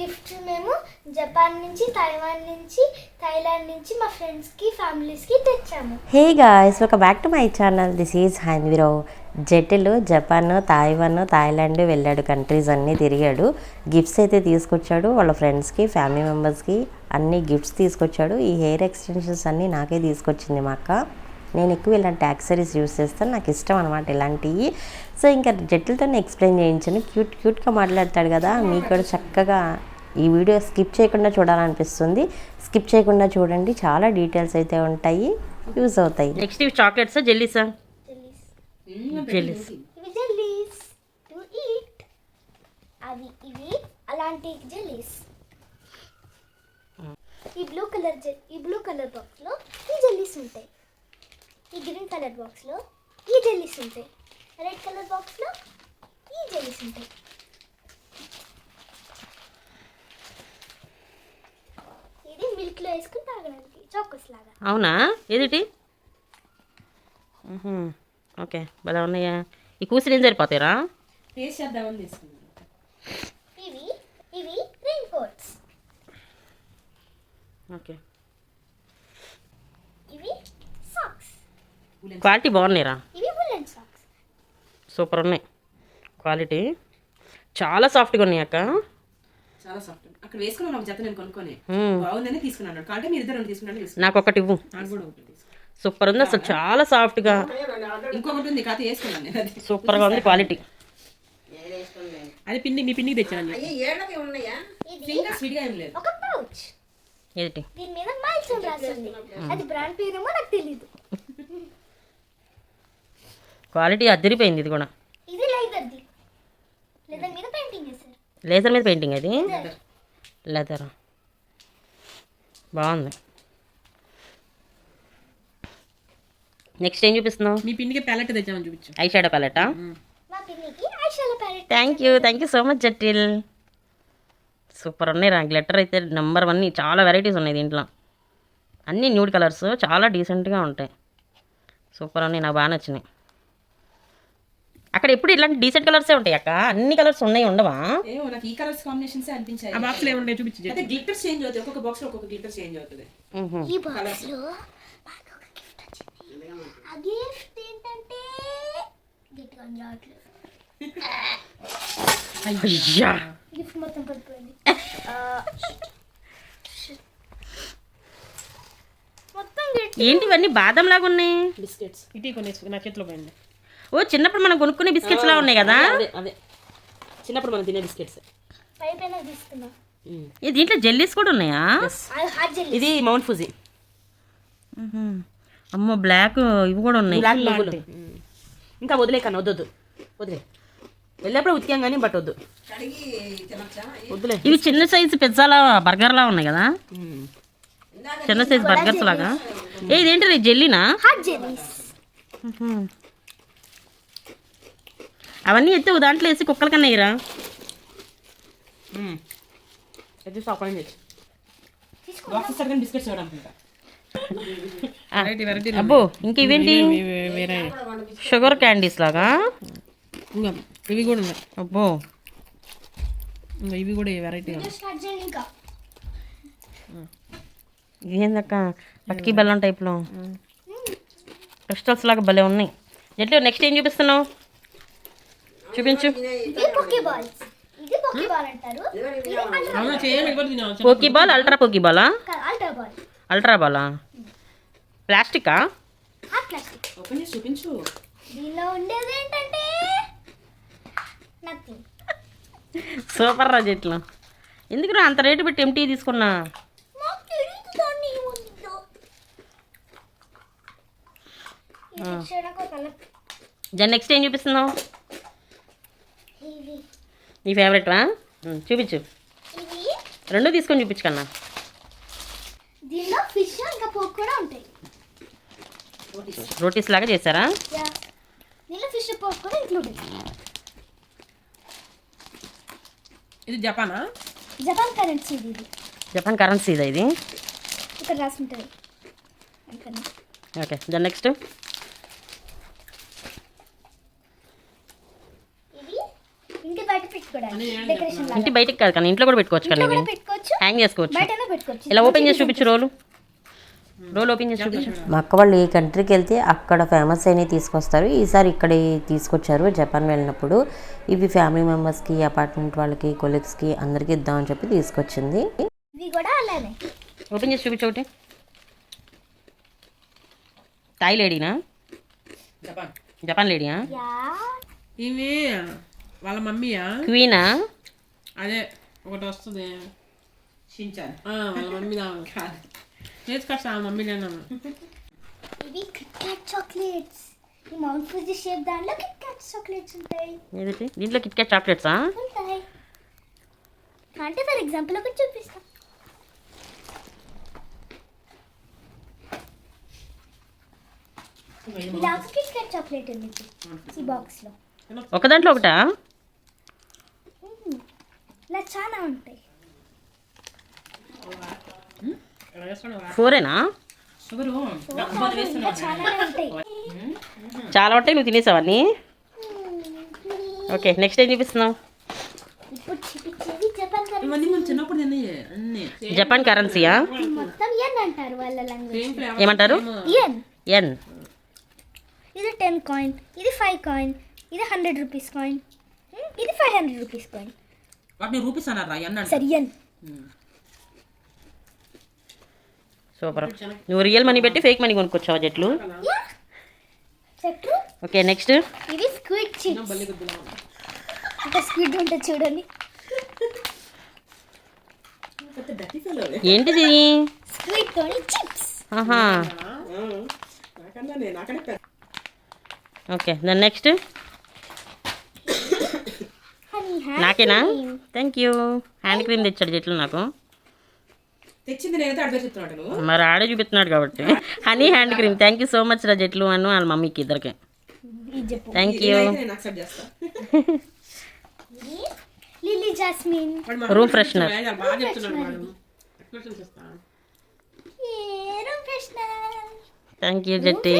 Gifts మేము Japan నుంచి Taiwan నుంచి థైలాండ్ నుంచి మా ఫ్రెండ్స్కి ఫ్యామిలీస్కి తెచ్చాము. హే గాయస్ ఒక back to my channel this is హైన్విరో జెటిల్ జపాన్ తాయివాన్ థాయిలాండ్ వెళ్ళాడు కంట్రీస్ అన్నీ తిరిగాడు. గిఫ్ట్స్ అయితే తీసుకొచ్చాడు వాళ్ళ ఫ్రెండ్స్కి ఫ్యామిలీ మెంబర్స్కి అన్ని గిఫ్ట్స్ తీసుకొచ్చాడు. ఈ హెయిర్ ఎక్స్టెన్షన్స్ అన్నీ నాకే తీసుకొచ్చింది మా అక్క. నేను ఎక్కువ ఇలాంటి యాక్సరీస్ యూస్ చేస్తాను. నాకు ఇష్టం అనమాట ఇలాంటివి సో ఇంకా జెటిల్తో ఎక్స్ప్లెయిన్ చేయించాను. క్యూట్ క్యూట్గా మాట్లాడతాడు కదా మీకు కూడా చక్కగా ఈ వీడియో స్కిప్ చేయకుండా చూడాలనిపిస్తుంది. స్కిప్ చేయకుండా చూడండి. చాలా డీటెయిల్స్ అయితే ఉంటాయి. యూజ్ అవుతాయి. నెక్స్ట్ ఇవి చాక్లెట్సా జెల్లీసా జెల్లీస్. అవి ఇవి అలాంటి జెల్లీస్. ఈ బ్లూ కలర్ జెల్ ఈ బ్లూ కలర్ బాక్స్లో ఈ జెల్లీస్ ఉంటాయి. ఈ గ్రీన్ కలర్ బాక్స్లో ఈ జెల్లీస్ ఉంటాయి. రెడ్ కలర్ బాక్స్లో ఈ జెల్లీస్ ఉంటాయి. ఇది మిల్క్లో వేసుకుని తాగడానికి చాకోస్ లాగా. అవునా? ఏదిటి. ఓకే భలే ఉన్నాయా? ఈ కూసిరి ఏం సరిపోతాయిరా? టేస్ట్ చేద్దామని తీసుకున్నాను. ఇవి ఇవి రెయిన్ కోట్స్ ఓకే ఇవి సాక్స్ క్వాలిటీ బాగున్నాయిరా. సూపర్ ఉన్నాయి. క్వాలిటీ చాలా సాఫ్ట్గా ఉన్నాయి అక్క. చాలా సాఫ్ట్. అక్కడ వేసుకున్నాను ఒక జత నేను కొనుక్కొని. మ్మ్. బాగుందని తీసుకున్నాను. కాబట్టి మీరు ఇద్దరు రెండు తీసుకున్నాను తీసుకున్నాను నాకు ఒకటి ఇవ్వు. సూపర్ ఉంది అసలు చాలా సాఫ్ట్గా. ఇంకొకటి ఉంది కాదు వేసుకున్నాను నేను అది. సూపర్గా ఉంది క్వాలిటీ. అది పిండి మీ పిండికి తెచ్చాను ఇది ఫింగర్స్ విడిగా ఏం లేదు. ఒక పౌచ్. ఏదిటి దీని మీద మైల్స్ రాసింది. అది బ్రాండ్ పేరేమో నాకు తెలీదు. క్వాలిటీ అదిరిపోయింది ఇది కూడా. లేజర్ మీద పెయింటింగ్ అది? లెదర్ బాగుంది. నెక్స్ట్ ఏం చూపిస్తున్నావు? మీ పిండికి ప్యాలెట్ తెచ్చామని చూపించు. ఐ షాడో ప్యాలెటా పిన్నికి thank you thank you so much జటిల్ super ఉన్నాయి రా. గ్లిటర్ అయితే నెంబర్ వన్ చాలా వెరైటీస్ ఉన్నాయి దీంట్లో. అన్నీ న్యూడ్ కలర్స్ చాలా డీసెంట్గా ఉంటాయి. సూపర్ ఉన్నాయి నాకు బాగా నచ్చినాయి. అక్కడ ఎప్పుడు ఇలాంటి డీసెంట్ కలర్సే ఉంటాయి అక్క? అన్ని కలర్స్ ఉన్నాయి ఉండవా? ఏమో నాకు ఈ కలర్స్ కాంబినేషన్స్ అనిపించాయి. ఆ బాక్స్లో ఏముంటాయి చూపించు అయితే గ్లిటర్ చేంజ్ అవుతుంది ఒక్కొక్క బాక్స్లో ఒక్కొక్క గ్లిటర్ చేంజ్ అవుతుంది. మ్హూ. ఈ బాక్స్లో మాకు ఒక గిఫ్ట్ వచ్చింది. ఆ గిఫ్ట్ ఏంటంటే గట్టిగా ఉంది రావట్లేదు అయ్యా. గిఫ్ట్ మొత్తం పడిపోయింది. ఏంటి ఇవన్నీ? బాదం లాగా ఉన్నాయి. బిస్కెట్స్. ఇటీ కొన్ని నా చేతిలో పోయింది. ఓ చిన్నప్పుడు మనం కొనుక్కునే బిస్కెట్స్ లా ఉన్నాయి కదా? అదే అదే చిన్నప్పుడు మనం తినే బిస్కెట్స్. ఏ దీంట్లో జెల్లీస్ కూడా ఉన్నాయా? ఇది మౌంట్ ఫుజీ. అమ్మో బ్లాక్ ఇవి కూడా ఉన్నాయి. బ్లాక్ నువ్వులు. ఇంకా వదిలే కన్నా వద్దొద్దు. వదిలే. వెళ్ళేప్పుడు ఉతికాం కానీ బట్ వద్దు. వద్దులే. ఇవి చిన్న సైజు పిజ్జాలా బర్గర్లా ఉన్నాయి కదా? చిన్న సైజు బర్గర్స్ లాగా? ఏ ఇదేంటి రే జెల్లీనా అవన్నీ ఎత్తి ఓ దాంట్లో వేసి కుక్కల కన్నా వేయరా? అయితే బిస్కెట్స్ ఇవ్వడానికి అబ్బో ఇంక ఇవేంటి? షుగర్ క్యాండీస్ లాగా? ఇంకా ఇవి కూడా ఉన్నాయి. అబ్బో. ఇంకా ఇవి కూడా వెరైటీ స్టార్ట్ చేయండి ఇంకా ఇదేందక్క పట్కి బెల్లం టైప్లో క్రిస్టల్స్ లాగా భలే ఉన్నాయి. ఎట్లు నెక్స్ట్ ఏం చూపిస్తున్నావు? చూపించు. ఇది పొకే బాల్స్ ఇది పొకే బాల్ అంటారు. ఇది అల్ట్రా పోకీ బాల్ అల్ట్రా బాలా ప్లాస్టికా చూపించు. సూపర్ రా చెట్లు ఎందుకు రా అంత రేటు పెట్టి ఎంటీ తీసుకున్నా? కలర్ జన్ నెక్స్ట్ ఏం చూపిస్తున్నావు? నీ ఫేవరెట్వా చూపించు. రెండు తీసుకొని చూపించు కన్నా. దీనిలో ఫిష్ ఇంకా పోక్ కూడా ఉంటాయి. రోటీస్ లాగా చేశారా? యా. దీనిలో ఫిష్ పోక్ కూడా ఇంక్లూడ్ ఇది జపానా? జపాన్ కరెన్సీ ఇది. జపాన్ కరెన్సీ ఇదా ఇక్కడ రాసి ఉంటుంది ఓకే దెన్ నెక్స్ట్ ఇది ఇంటి బయట బయట పెట్టుకోవడానికి డెకరేషన్ లాగా. ఇంటి బయటికి కాదు కానీ ఇంట్లో కూడా పెట్టుకోవచ్చు కానీ ఇవి పెట్టుకోవచ్చు. హ్యాంగ్ చేసుకోవచ్చు. బయటనే పెట్టుకోవచ్చు. ఇలా ఓపెన్ చేసి చూపించు రోలు? రోల్ ఓపెన్ చేసి చూపించు. మా అక్క వాళ్ళు ఏ కంట్రీకి వెళ్తే అక్కడ ఫేమస్ అయినవి తీసుకొస్తారు. ఈసారి ఇక్కడ తీసుకొచ్చారు జపాన్ వెళ్ళినప్పుడు. ఇవి ఫ్యామిలీ మెంబర్స్కి అపార్ట్మెంట్ వాళ్ళకి కొలీగ్స్కి అందరికీ ఇద్దామని చెప్పి తీసుకొచ్చింది. ఇవి కూడా అలానే. ఓపెన్ చేసి చూపించు ఒకటి. థాయ్ లేడీనా జపాన్. జపాన్ లేడీయా యా. ఇవి వాళ్ళ మమ్మీయా? క్వీనా? అదే ఒకటి వస్తుంది. షించాన్ వాళ్ళ మమ్మీ ఆ మమ్మీ నేను ఇవి కిట్ క్యాట్ చాక్లెట్స్ ఈ మౌంట్ ఫుజీ షేప్ దాంట్లో కిట్ క్యాట్ చాక్లెట్స్ ఉంటాయి. ఏదైతే? దీంట్లో కిట్ క్యాట్ చాక్లెట్సా ఉంటాయి. అంటే ఫర్ ఎగ్జాంపుల్ ఒకటి చూపిస్తాం. ఇలా ఒక కిట్ క్యాట్ చాక్లెట్ ఉంది ఈ బాక్స్లో. ఒక దాంట్లో ఒకటా? ఇలా చాలా ఉంటాయి. ఫోరేనా? చాలా ఉంటాయి. నువ్వు తినేసావన్నీ ఓకే నెక్స్ట్ ఏం చూపిస్తున్నావు? జపాన్ కరెన్సీ ఇవన్నీ మనం చిన్నప్పుడు తిన్నాయి అన్నీ. జపాన్ కరెన్సీయా మొత్తం ఎన్ అంటారు వాళ్ళ లాంగ్వేజ్ ఏమంటారు? ఎన్ ఇది టెన్ కాయిన్ ఇది ఫైవ్ కాయిన్ ఇది హండ్రెడ్ రూపీస్ కాయిన్ ఇది ఫైవ్ హండ్రెడ్ రూపీస్ కాయిన్ వాటిని రూపీస్ అన్నారా అన్నాడు సరే ఎన్ సూపర్. నువ్వు రియల్ మనీ పెట్టి ఫేక్ మనీ కొనుక్కొచ్చావా జట్లు? Okay next. ఇవి స్క్విడ్ చిప్స్. స్క్విడ్ ఉంటుంది చూడండి. ఏంటిది? స్క్విడ్ తోని చిప్స్. ఆహా. ఓకే దాని నెక్స్ట్ నాకేనా? థ్యాంక్ యూ హ్యాండ్ క్రీమ్ తెచ్చాడు జట్లు నాకు. తెచ్చింది నేనైతే అడిగే చెప్తున్నాడు నువ్వు. మరి ఆడే చూపిస్తున్నాడు కాబట్టి. Honey hand cream thank you so much రా జట్లు అను వాళ్ళ మమ్మీకి ఇద్దరికి. Thank you room freshener thank you Jatti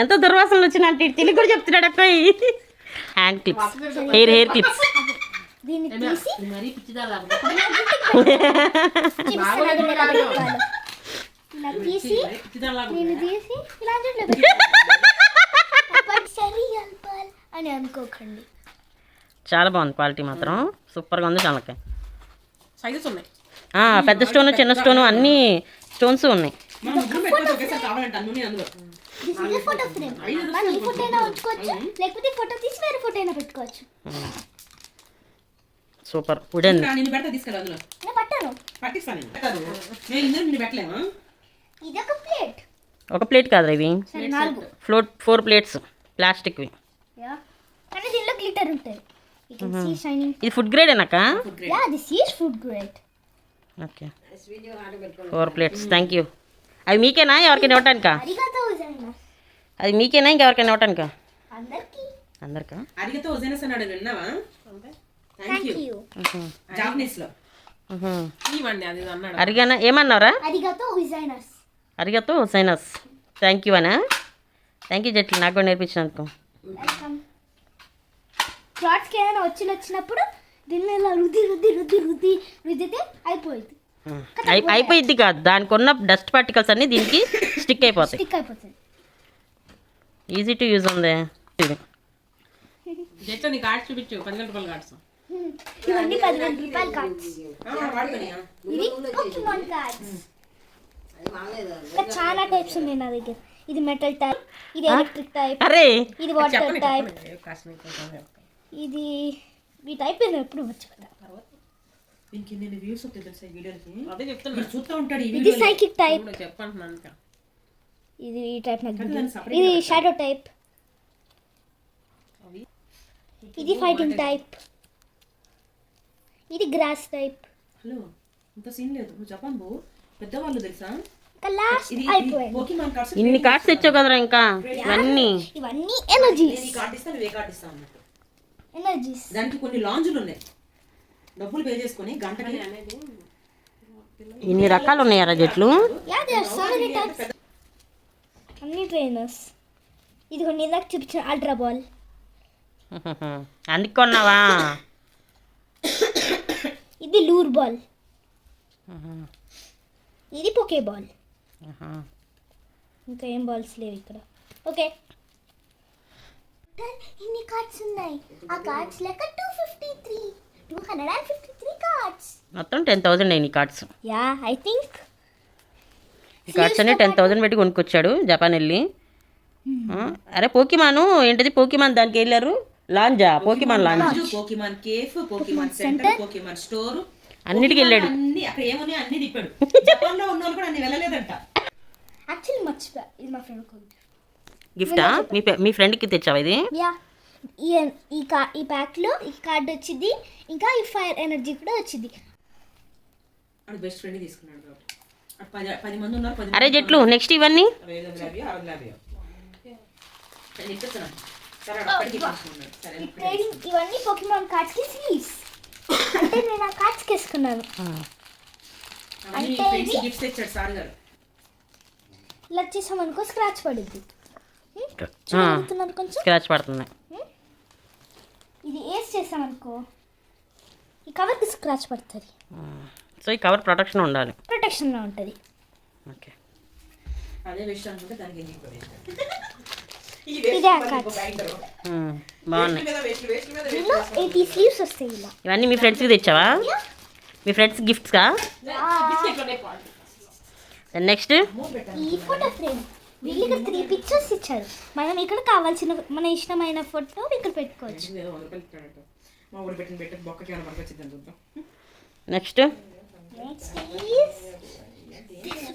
ఎంతో దుర్వాసనలు వచ్చినట్టు తిరిగి కూడా చెప్తున్నాడు అక్క hand clips hair hair clips అని అనుకోకండి. చాలా బాగుంది క్వాలిటీ మాత్రం. సూపర్గా ఉంది ఉన్నాయి. పెద్ద స్టోన్ చిన్న స్టోన్. అన్ని స్టోన్స్ ఉన్నాయి. మనం ముగ్గురు పెట్టుకోవచ్చు ఒకేసారి కావాలంటే అన్నీ అందులో. This is photo frame. మనం ఈ ఫోటో అయినా ఉంచుకోవచ్చు. లేకపోతే ఫోటో తీసి వేరే ఫోటో అయినా పెట్టుకోవచ్చు. సూపర్. వుడెన్ రా, నిన్ను పెడతా తీసుకెళ్ళి అందులో. నేను పట్టాను. పట్టిస్తాను నేను. పెట్టదు నేను ఇందులో నిన్ను పెట్టలేమా? ఇది ఒక ప్లేట్. ఒక ప్లేట్ కాదురా ఇవి. ఫ్లోట్ ఫోర్ ప్లేట్స్ ప్లాస్టిక్వి. యా. కానీ దీనిలో గ్లిటర్ ఉంటుంది. You can see shining. ఇది food grade ఏనాక yeah this is food grade okay. Four plates thank you అవి మీకేనా? ఎవరికైనా ఇవ్వటానికా? అది మీకేనా? ఇంకెవరికైనా ఇవ్వటానికా? అందరికి. అందరికా? అడిగితే వజనస్ అన్నాడు విన్నావా? జాపనీస్లో. ఇవ్వండి అది ఇది అన్నాడు. అరిగానా? ఏమన్నారా అరిగాతో ఉజాయినాస్ అరిగతో సైనస్ థ్యాంక్ యూ అనా? థ్యాంక్ యూ జట్లు. నాకు కూడా నేర్పించినందుకు. క్లాత్స్కి ఏదైనా వచ్చి వచ్చినప్పుడు దీన్ని ఇలా రుద్ది రుద్ది రుద్ది రుద్ది రుద్దితే అయిపోయింది అయి అయిపోయిద్ది కాదు. దానికి ఉన్న డస్ట్ పార్టికల్స్ అన్నీ దీనికి స్టిక్ అయిపోతాయి. స్టిక్ అయిపోతుంది ఈజీ టు యూజ్ ఉంది. పది రూపాయల కార్డ్స్ పోకిమాన్ కార్డ్స్ ఇంకా చాలా టైప్స్ ఉన్నాయి నా దగ్గర. ఇది మెటల్ టైప్ ఇది ఎలక్ట్రిక్ టైప్ అరే! ఇది వాటర్ టైప్ ఇది ఈ టైప్ నేను ఎప్పుడు వచ్చు కదా దీనికి నేను వ్యూస్ వస్తాయి తెలుసా ఈ వీడియోకి అదే చెప్తున్నా. మీరు చూస్తూ ఉంటాడు ఈ ఇది వీడియో సైకిక్ టైప్ ఇప్పుడు చెప్పంటున్నాను ఇంకా. ఇది ఈ టైప్ నాకు దాన్ని తెలియదు. separate ఇది షాడో టైప్ ఇది ఫైటింగ్ టైప్ ఇది గ్రాస్ టైప్ హలో ఇంత సీన్ లేదు. నువ్వు జపాన్ బో. పెద్దవాళ్ళు తెలుసా? ఇంకా లాస్ట్ ఇది అయిపోయింది. పోకీమాన్ కార్డ్స్ ఇన్ని కార్డ్స్ తెచ్చావు కదరా ఇంకా? ఇవన్నీ. ఇవన్నీ ఎనర్జీస్ కార్డు ఇస్తా నువ్వు ఏ కార్డు ఇస్తావు అన్నట్టు? ఎనర్జీస్ దానికి కొన్ని లాంజ్లు ఉన్నాయి. డబ్బులు పే చేసుకొని గంటకి ఇన్ని రకాలు ఉన్నాయారా జట్లు అన్ని ట్రైనర్స్ ఇదిగోండి ఇందాక చూపించిన అల్ట్రా బాల్ అన్ని కొన్నావా? ఇది లూర్ బాల్ ఇది పొకే బాల్ ఇంకా ఏం బాల్స్ లేవు ఇక్కడ. ఓకే ఇన్ని కార్డ్స్ ఉన్నాయి. ఆ కార్డ్స్ లెక్క two fifty three two hundred and fifty three cards మొత్తం టెన్ థౌజండ్ అయినాయి కార్డ్స్ యా ఐ థింక్ ఈ కార్డ్స్ అన్ని టెన్ థౌజండ్ పెట్టి కొనుక్కొచ్చాడు జపాన్ వెళ్ళి. ఆ, అరే పోకిమాను ఏంటిది? పోకిమాన్ దానికి వెళ్ళారు లాంజా Pokemon lounge Pokemon cafe Pokemon Center Pokemon store అన్నిటికి వెళ్ళాడు. అన్ని అక్కడ ఏమున్నాయి అన్ని తిప్పాడు. జపాన్లో ఉన్న కూడా అన్ని వెళ్ళలేదంట. యాక్చువల్లీ మర్చిపోయా. ఇది మా ఫ్రెండ్ గిఫ్టా మీ మీ ఫ్రెండ్కి తెచ్చావా ఇది? యా ఈ ఈ కా ఈ ప్యాక్లో ఈ కార్డ్ వచ్చింది. ఇంకా ఈ ఫైర్ ఎనర్జీ కూడా వచ్చింది. అది బెస్ట్ ఫ్రెండ్ తీసుకున్నాడు కాబట్టి. అటు పది పది మంది ఉన్నారు పది అరే జట్లు నెక్స్ట్ ఇవన్నీ? ట్రేడింగ్ ఇవన్నీ పొకిమాన్ అంటే నేను ఆ. అంటే గిఫ్ట్స్ సార్ గారు. ఇలా చేసామనుకో స్క్రాచ్ పడుద్ది. చూడగలుగుతున్నారు కొంచెం? స్క్రాచ్ పడుతున్నాయి చేసామనుకో ఈ కవర్కి స్క్రాచ్ పడుతుంది. సో ఈ కవర్ ప్రొటెక్షన్ ఉండాలి. ప్రొటెక్షన్లో ఉంటుంది. ఓకే. అదే విషయం అనుకుంటే దానికి? ఈ వేస్ట్ ఇంకో బాగున్నాయి. మీద వేస్ట్ వేస్ట్ మీద వేస్ట్. దీనిలో ఎయిటీ స్లీవ్స్ వస్తాయి ఇలా. ఇవన్నీ మీ ఫ్రెండ్స్కి తెచ్చావా? మీ ఫ్రెండ్స్ గిఫ్ట్స్కా నెక్స్ట్ ఈ ఫోటో ఫ్రేమ్ వీళ్ళు ఇక్కడ త్రీ పిక్చర్స్ ఇచ్చారు. మనం ఇక్కడ కావాల్సిన మన ఇష్టమైన ఫోటో ఇక్కడ పెట్టుకోవచ్చు. నెక్స్ట్.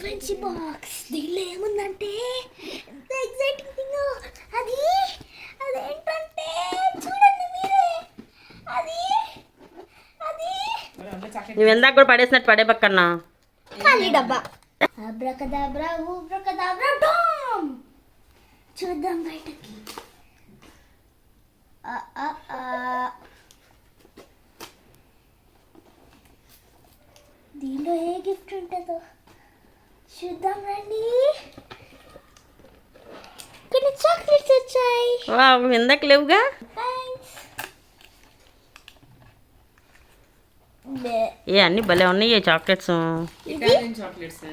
మంచి బాక్స్ దీనిలో ఏముందంటే ఎంత ఎగ్జైటింగ్ థింగ్ అది అదేంటంటే చూడండి మీరే. అది అది. నువ్వు ఎందాక కూడా పడేసినట్టు పడే పక్కన్నా ఖాళీ డబ్బా. అబ్రకదాబ్రా ఊబ్రకదాబ్రా డామ్. చూద్దాం బయటకి. దీనిలో ఏ గిఫ్ట్ ఉంటుందో చూద్దాం రండి. కొన్ని చాక్లెట్స్ వచ్చాయి. వా ఎందాక లేవుగా? థ్యాంక్స్ ఏ అన్ని భలే ఉన్నాయి చాక్లెట్స్ చాక్లెట్స్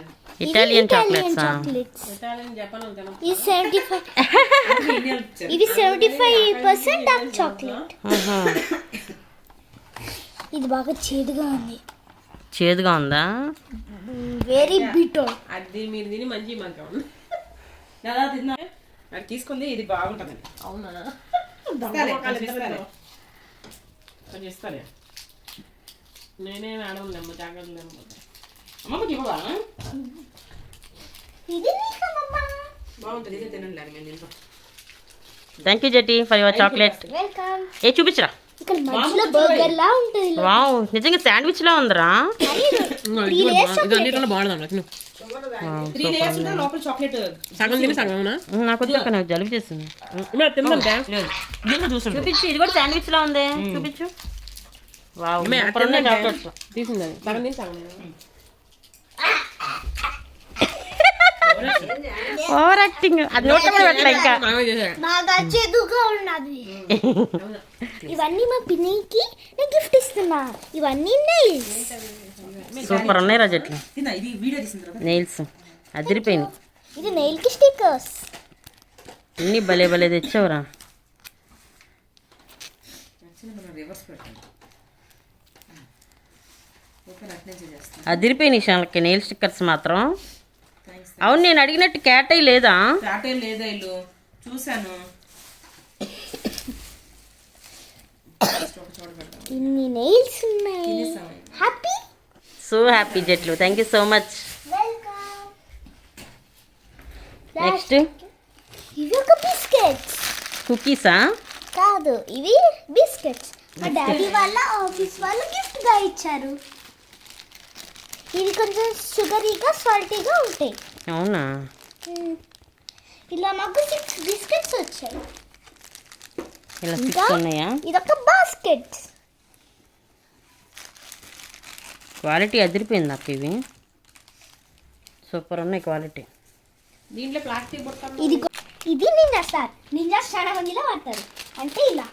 ఇటాలియన్ చాక్లెట్స్ ఈ సెవెంటీ ఫైవ్ ఇది seventy five percent dark chocolate ఇది బాగా చేదుగా ఉంది. చేదుగా ఉందా? వెరీ బిటర్ అది మీరు తిని మంచి అవును ఎలా తిన్నా? అది తీసుకుంది ఇది బాగుంటుందని. అవునా? కొంచెం ఇస్తాలే. నేనే మేడం లేమ్మ జాగ్రత్త అమ్మమ్మ ఇవ్వవా ఇది నీకమ్మా బాగుంటుంది ఇదే తినండి అది మేము తింటాం. థ్యాంక్ యూ జట్టి ఫర్ యువర్ చాక్లెట్ వెల్కమ్ ఏ చూపించరా. ఇక్కడ మధ్యలో బర్గర్ లా ఉంటుంది ఇలా. వావ్ నిజంగా శాండ్విచ్ లా ఉందిరా? ఇది అన్నిటిలో బాగుంది. నాకు జలుబు చేస్తుంది. చూపించు ఇది కూడా శాండ్విచ్ లా ఉంది. చూపించు. వావ్ తీసింది అది సగం తిని సగం తిను. ఓవర్ యాక్టింగ్ అది నోట్ కూడా పెట్టలే ఇంకా. బాగా చేదుగా ఉన్నది. ఇవన్నీ మా పిన్నికి నేను గిఫ్ట్ ఇస్తున్నా. ఇవన్నీ నెయిల్స్ సూపర్ ఉన్నాయి రా జట్లు. తిన్నా ఇది వీడియో తీసిన తర్వాత. నెయిల్స్ అదిరిపోయింది. ఇది నెయిల్కి స్టిక్కర్స్ అన్ని భలే భలే తెచ్చావురా. అదిరిపోయినాయి షాలకి నెయిల్ స్టిక్కర్స్ మాత్రం. అవును నేను అడిగినట్టు క్యాట్ లేదా? చాటే లేదా ఇల్లు? చూశాను. ఇన్ని నెయిల్స్ ఉన్నాయి. హ్యాపీ సో హ్యాపీ జట్లు. Thank you so much welcome next ఇవి ఒక బిస్కెట్స్ కుకీసా కాదు ఇవి బిస్కెట్స్ మా డాడీ వాళ్ళ ఆఫీస్ వాళ్ళు గిఫ్ట్గా ఇచ్చారు. ఇవి కొంచెం షుగరీగా సాల్టీగా ఉంటాయి. అవునా. ఇలా మాకు సిక్స్ బిస్కెట్స్ వచ్చాయి. ఇలా సిక్స్ ఉన్నాయా? ఇదొక బాస్కెట్ క్వాలిటీ అదిరిపోయింది నాకు ఇవి. సూపర్ ఉన్నాయి క్వాలిటీ దీంట్లో ప్లాస్టిక్ బుట్ట ఇది ఇది నింజా స్టార్ నింజా చాలా మందిలో వాడతారు. అంటే ఇలా.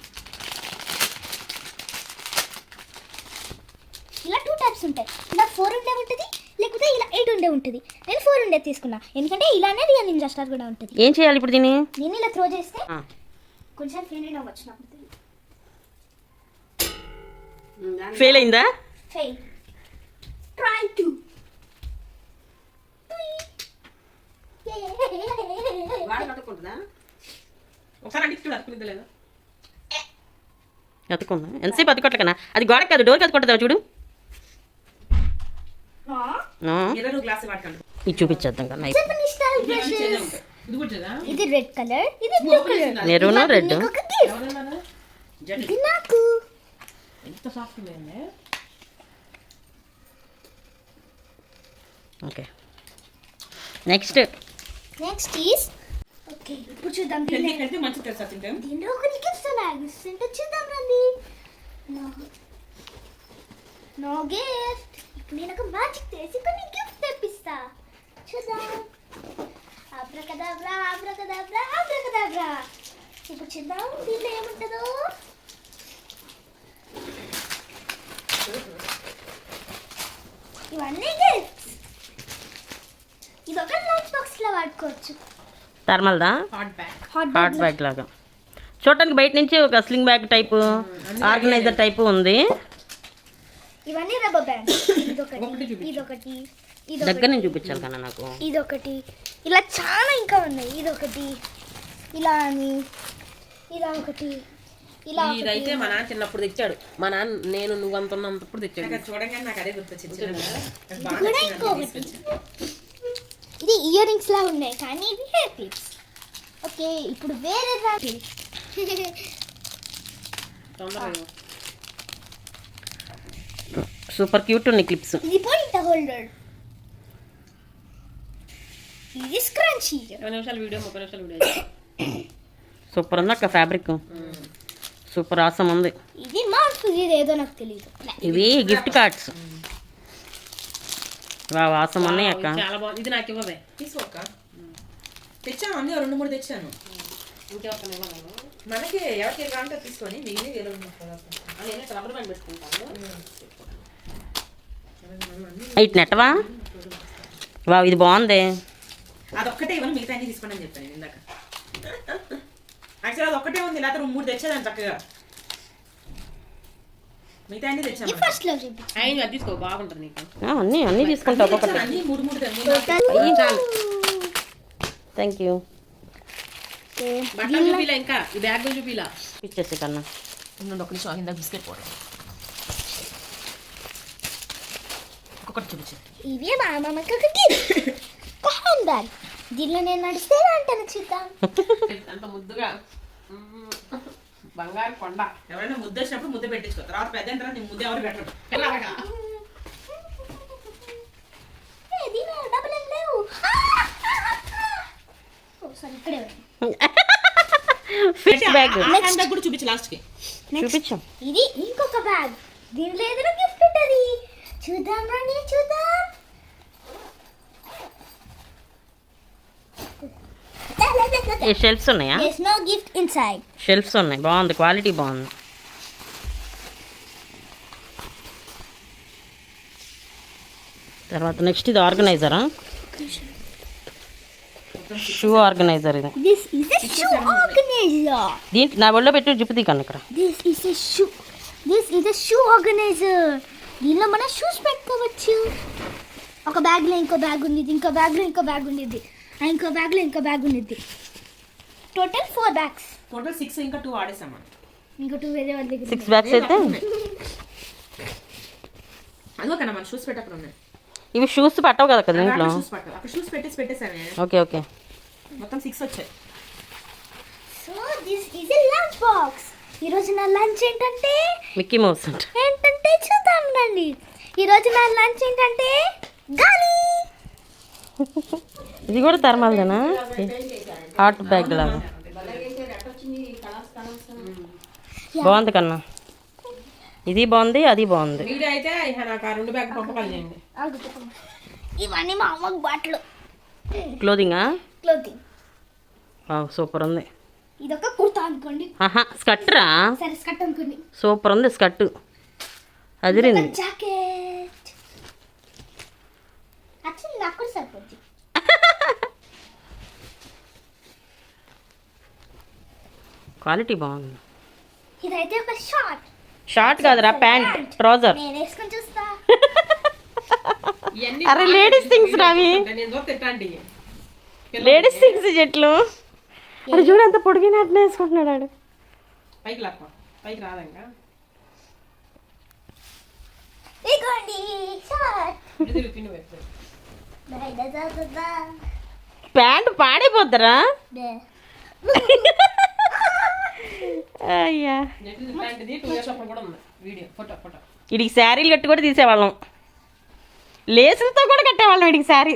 ఇలా టూ టైప్స్ ఉంటాయి. ఇలా ఫోర్ ఉండే ఉంటుంది లేకపోతే ఇలా ఎయిట్ ఉండే ఉంటుంది. నేను ఫోర్ ఉండే తీసుకున్నా. ఎందుకంటే ఇలానే రియల్ నింజా స్టార్ కూడా ఉంటుంది. ఏం చేయాలి ఇప్పుడు దీన్ని? దీన్ని ఇలా త్రో చేస్తే. కొంచెం ఫెయిల్ అవ్వచ్చు నాకు ఫెయిల్ అయిందా? ఫెయిల్ ట్రై టు అతుకుందా ఎంతసేపు అతుకోట్ల కన్నా అది గోడకి కాదు డోర్కి అతుకుంటుందా చూడు ఆ, ఇరవై గ్లాస్ వాడకండి ఇది చూపించేద్దాం కన్నా. ఇది రెడ్ కలర్ ఇది బ్లూ కలర్ మెరూన్ రెడ్ ఒక ఇది నాకు. ఎంత soft okay. Next next is okay ఇప్పుడు చూద్దాం హెల్తీ మంచిది తెలుసా తింటే? దీనిలో కొన్ని గిఫ్ట్స్ ఉన్నాయి గిఫ్ట్స్ ఏంటో చూద్దాం రండి. నో నో గిఫ్ట్ నేను ఒక మ్యాజిక్ చేసి కొన్ని గిఫ్ట్ తెప్పిస్తా చూద్దాం అబ్రకదాబ్రా అబ్రకదాబ్రా అబ్రకదాబ్రా ఇప్పుడు చూద్దాం దీనిలో ఏముంటుందో ఇవన్నీ గిఫ్ట్స్ ఇది ఒక లంచ్ బాక్స్లో వాడుకోవచ్చు థర్మల్దా బ్యాగ్ హాట్ హాట్ బ్యాగ్ లాగా చూడటానికి బయట నుంచి ఒక sling bag type organiser type ఉంది ఇవన్నీ రబ్బర్ బ్యాండ్ ఇదొకటి. ఇదొకటి దగ్గర నుంచి చూపించాలి కన్నా నాకు. ఇదొకటి. ఇలా చాలా ఇంకా ఉన్నాయి. ఇదొకటి ఇలా అని ఇలా ఒకటి ఇలా ఒకటి. ఇదైతే మా నాన్న చిన్నప్పుడు తెచ్చాడు. మా నాన్న నేను నువ్వు అంత ఉన్నప్పుడు తెచ్చాడు. నాకు అది చూడగానే నాకు అదే గుర్తొచ్చింది ఇది ఇయర్ రింగ్స్ లా ఉన్నాయి కానీ ఇది హెయిర్ క్లిప్స్ ఓకే ఇప్పుడు వేరే ఇవ్వు. సూపర్ క్యూట్ ఉన్నాయి క్లిప్స్ ఇది పాయింట్ హోల్డర్ ఇది స్క్రంచీ ఇరవై నిమిషాల వీడియో ముప్పై నిమిషాల వీడియో. సూపర్ ఉంది అక్క ఫ్యాబ్రిక్ సూపర్ ఆసం ఉంది. ఇది ఇది ఏదో నాకు తెలియదు ఇవి గిఫ్ట్ కార్డ్స్ వా వాసం ఉన్నాయి అక్క. చాలా బాగుంది. ఇది నాకు ఇవ్వవే. తీసుకోక తెచ్చాను అన్ని రెండు మూడు తెచ్చాను? మనకి ఎవరికి తీసుకొని మిగిలిన వేరే ఆ, నేనే రబ్బర్ బ్యాండ్ పెట్టుకుంటాను. ఇటు నెట్టవా వా ఇది బాగుంది. అదొక్కటే ఇవ్వను మిగతా అన్ని తీసుకోండి అని చెప్పాను ఇందాక. యాక్చువల్ అది ఒక్కటే ఉంది లేకపోతే మూడు తెచ్చేదాన్ని చక్కగా. మిగతా అన్ని తెచ్చాను. ఇది ఫస్ట్లో చూపి. ఆయన అది తీసుకో బాగుంటుంది నీకు. అన్నీ అన్నీ తీసుకుంటా ఒక్కొక్కటి. అన్ని మూడు మూడు చాలు. థ్యాంక్ యూ బట్టలు చూపిలా ఇంకా? ఈ బ్యాగ్ చూపిలా? ఇచ్చేసి కన్నా. ఒక నిమిషం ఇందాక బిస్కెట్ పోవడం. ఒక్కొక్కటి చూపించు ఇవే మా అమ్మమ్మకి ఒక గిఫ్ట్. ఒక హ్యాండ్ బ్యాగ్ దీనిలో నేను నడిస్తే అంటాను చూద్దాం అంత ముద్దుగా. బంగారు కొండ. ఎవరైనా ముద్ద వచ్చినప్పుడు ముద్ద పెట్టించుకో. తర్వాత పెద్ద తర్వాత నీ ముద్ద ఎవరు పెట్టరు. బ్యాగ్ హ్యాండ్ బ్యాగ్ కూడా చూపించు లాస్ట్కి చూపించాం. ఇది ఇంకొక బ్యాగ్ దీనిలో ఏదైనా గిఫ్ట్ ఉంటుంది. చూద్దాం రండి చూద్దాం ఈ షెల్ఫ్స్ ఉన్నాయా? There's no gift inside. Shelves ఉన్నాయి. బాగుంది. క్వాలిటీ బాగుంది. తర్వాత నెక్స్ట్ ఇది ఆర్గనైజరా షూ ఆర్గనైజర్ ఇది. This is a shoe organizer. దీంట్లో నా ఒళ్ళో పెట్టి జిప్పు కన్నా ఇక్కడ. This is a shoe. This is a shoe organizer. దీనిలో మన షూస్ పెట్టుకోవచ్చు. ఒక బ్యాగ్లో ఇంకో బ్యాగ్ ఉంది ఇంకో బ్యాగ్లో ఇంకో బ్యాగ్ ఉండేది ఇంకో బ్యాగ్లో ఇంకో బ్యాగ్ ఉండేది total four bags total six ఇంకా టూ ఆడేసాం మనం. ఇంకో టూ వేరే వాళ్ళ దగ్గర సిక్స్ బ్యాగ్స్ అయితే? అదిగో కన్నా మన షూస్ పెట్టి అక్కడ ఉన్నాయి. ఇవి షూస్ పట్టవు కదా కదా ఇంట్లో షూస్ పట్టు అక్కడ షూస్ పెట్టేసి పెట్టేసామే ఓకే ఓకే. మొత్తం సిక్స్ వచ్చాయి. So this is a lunch box ఈరోజు నా లంచ్ ఏంటంటే? మిక్కీ మౌస్ అంట. ఏంటంటే రండి ఈరోజు నా లంచ్ ఏంటంటే గాలి. ఇది కూడా థర్మల్దేనా? హాట్ బ్యాగ్ లాగా. బాగుంది కన్నా. ఇది బాగుంది అది బాగుంది. ఇవన్నీ మా అమ్మకి బట్టలు క్లోదింగా క్లోతింగ్ సూపర్ ఉంది. ఇదొక కుర్తా అనుకోండి. ఆహా స్కట్రా సరే స్కట్ అనుకోండి. సూపర్ ఉంది స్కర్ట్. అదిరింది క్వాలిటీ బాగుంది. ఇదైతే ఒక షార్ట్. షార్ట్ కాదురా ప్యాంట్ ట్రౌజర్. అరే లేడీస్ థింగ్స్ రావి నేను చూస్తే. ఎట్లాంటి లేడీస్ థింగ్స్ చెట్లు అరే చూడు ఎంత పొడిగిన అట్లా వేసుకుంటున్నాడు ఆడు. పైకి లాక్క పైకి రాదంగా ఇదిగోండి షార్ట్ ఇప్పుడు తిరుగు పిన్ను వైపు ప్యాంట్ పాడైపోద్దిరా అయ్యా నెట్ ఇట్లాంటిది టూ ఇయర్స్ అప్పుడు కూడా ఉంది. Video photo photo. వీడికి శారీలు కట్టి కూడా తీసేవాళ్ళం. లేసులతో కూడా కట్టేవాళ్ళం వీడికి sari.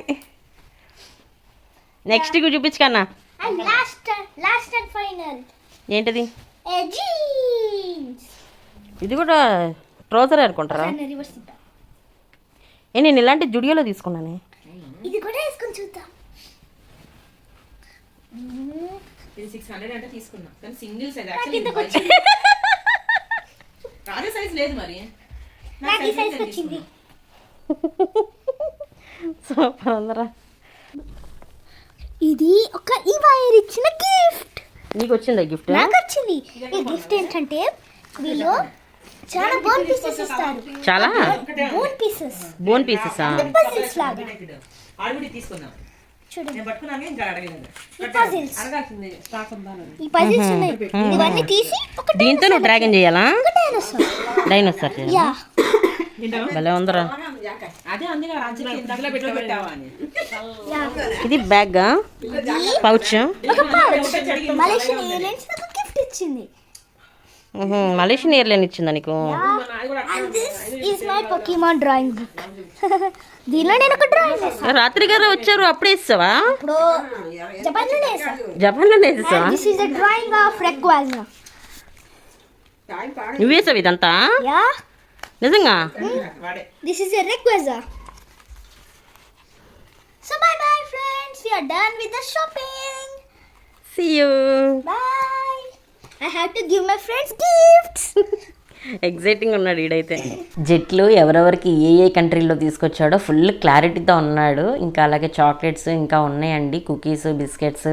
Next చూపించుకన్నా and last last and final. ఏంటిది? ఇది కూడా ట్రౌజర్ అనుకుంటారా? ఏ నేను ఇలాంటి జుడియోలో తీసుకున్నానే. ఇది కూడా వేసుకొని చూద్దాం. ఇది సిక్స్ హండ్రెడ్ అంటే తీసుకున్నా. కానీ సింగిల్ సైజ్ యాక్చువల్లీ రాజే సైజ్ లేదు మరి. నాకు ఈ సైజ్ వచ్చింది. సూపర్ ఉందరా. ఇది ఒక ఈ వైర్ ఇచ్చిన గిఫ్ట్ నీకు వచ్చిందా గిఫ్ట్ నాకు వచ్చింది ఈ గిఫ్ట్ ఏంటంటే వీళ్ళు చాలా బోన్ పీసెస్ ఇస్తారు. చాలా? బోన్ పీసెస్ బోన్ పీసెసా పజిల్స్ లాగా. తీసుకున్నా ఒక దీంతో నువ్వు డ్రాగన్ చేయాలా? డైనోసార్ భలే ఉందరా. ఇది బ్యాగ్ పౌచ్ ఒక పౌచ్ మలేషియన్ ఎయిర్లైన్స్ నాకు గిఫ్ట్ ఇచ్చింది. మలేషియన్ ఎయిర్లైన్ ఇచ్చిందా నీకు? దిస్ డ్రాయింగ్ బుక్ దీనిలో నేను ఒక డ్రాయింగ్ వేసాను రాత్రి గారు వచ్చారు అప్పుడే ఇస్తావా? This the drawing of Rayquaza నువ్వు వేసావు ఇదంతా? యా. నిజంగా? This is a Rayquaza. So bye bye friends. We are done with the shopping. See I Bye. To give my friends gifts exciting ఉన్నాడు ఈడైతే. జెట్లు ఎవరెవరికి ఏ ఏ కంట్రీలో తీసుకొచ్చాడో ఫుల్ క్లారిటీతో ఉన్నాడు. ఇంకా అలాగే చాక్లెట్స్ ఇంకా ఉన్నాయండి. కుకీస్ బిస్కెట్స్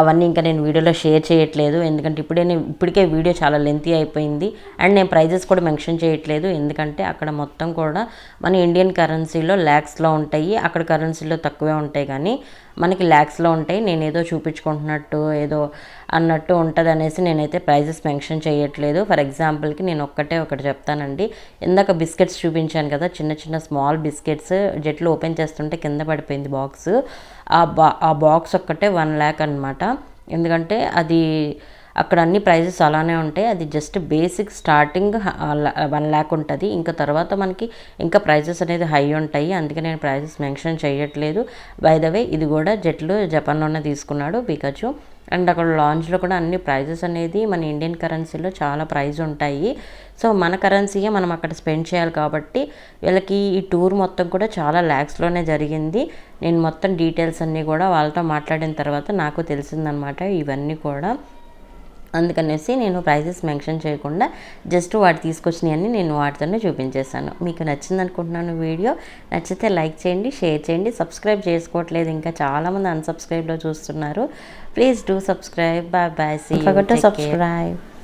అవన్నీ ఇంకా నేను వీడియోలో షేర్ చేయట్లేదు. ఎందుకంటే ఇప్పుడే నేను ఇప్పటికే వీడియో చాలా లెంతీ అయిపోయింది. అండ్ నేను ప్రైజెస్ కూడా మెన్షన్ చేయట్లేదు. ఎందుకంటే అక్కడ మొత్తం కూడా మన ఇండియన్ కరెన్సీలో ల్యాక్స్లో ఉంటాయి. అక్కడ కరెన్సీలో తక్కువే ఉంటాయి కానీ మనకి ల్యాక్స్లో ఉంటాయి. నేను ఏదో చూపించుకుంటున్నట్టు ఏదో అన్నట్టు ఉంటుంది అనేసి నేనైతే ప్రైజెస్ మెన్షన్ చేయట్లేదు. ఫర్ ఎగ్జాంపుల్కి నేను ఒక్కటే ఒకటి చెప్తానండి. ఇందాక బిస్కెట్స్ చూపించాను కదా చిన్న చిన్న స్మాల్ బిస్కెట్స్ జెట్లు ఓపెన్ చేస్తుంటే కింద పడిపోయింది బాక్స్. ఆ బా ఆ బాక్స్ ఒక్కటే వన్ ల్యాక్ అనమాట ఎందుకంటే అది అక్కడ అన్ని ప్రైజెస్ అలానే ఉంటాయి. అది just basic starting one lakh ఉంటుంది. ఇంకా తర్వాత మనకి ఇంకా ప్రైజెస్ అనేది హై ఉంటాయి. అందుకే నేను ప్రైజెస్ మెన్షన్ చేయట్లేదు. బై ద వే ఇది కూడా జెట్లు జపాన్లోనే తీసుకున్నాడు పికచు. అండ్ అక్కడ లాంచ్లో కూడా అన్ని ప్రైజెస్ అనేది మన ఇండియన్ కరెన్సీలో చాలా ప్రైజ్ ఉంటాయి. సో మన కరెన్సీయే మనం అక్కడ స్పెండ్ చేయాలి కాబట్టి వీళ్ళకి ఈ టూర్ మొత్తం కూడా చాలా ల్యాక్స్లోనే జరిగింది. నేను మొత్తం డీటెయిల్స్ అన్నీ కూడా వాళ్ళతో మాట్లాడిన తర్వాత నాకు తెలిసిందనమాట ఇవన్నీ కూడా. అందుకనేసి నేను ప్రైజెస్ మెన్షన్ చేయకుండా జస్ట్ వాటి తీసుకొచ్చినవన్నీ నేను వాటితోనే చూపించేశాను. మీకు నచ్చింది అనుకుంటున్నాను వీడియో నచ్చితే లైక్ చేయండి షేర్ చేయండి. సబ్స్క్రైబ్ చేసుకోవట్లేదు ఇంకా చాలామంది అన్సబ్స్క్రైబ్లో చూస్తున్నారు. Please do subscribe. Bye bye. See Don't you. Forget to subscribe. Care.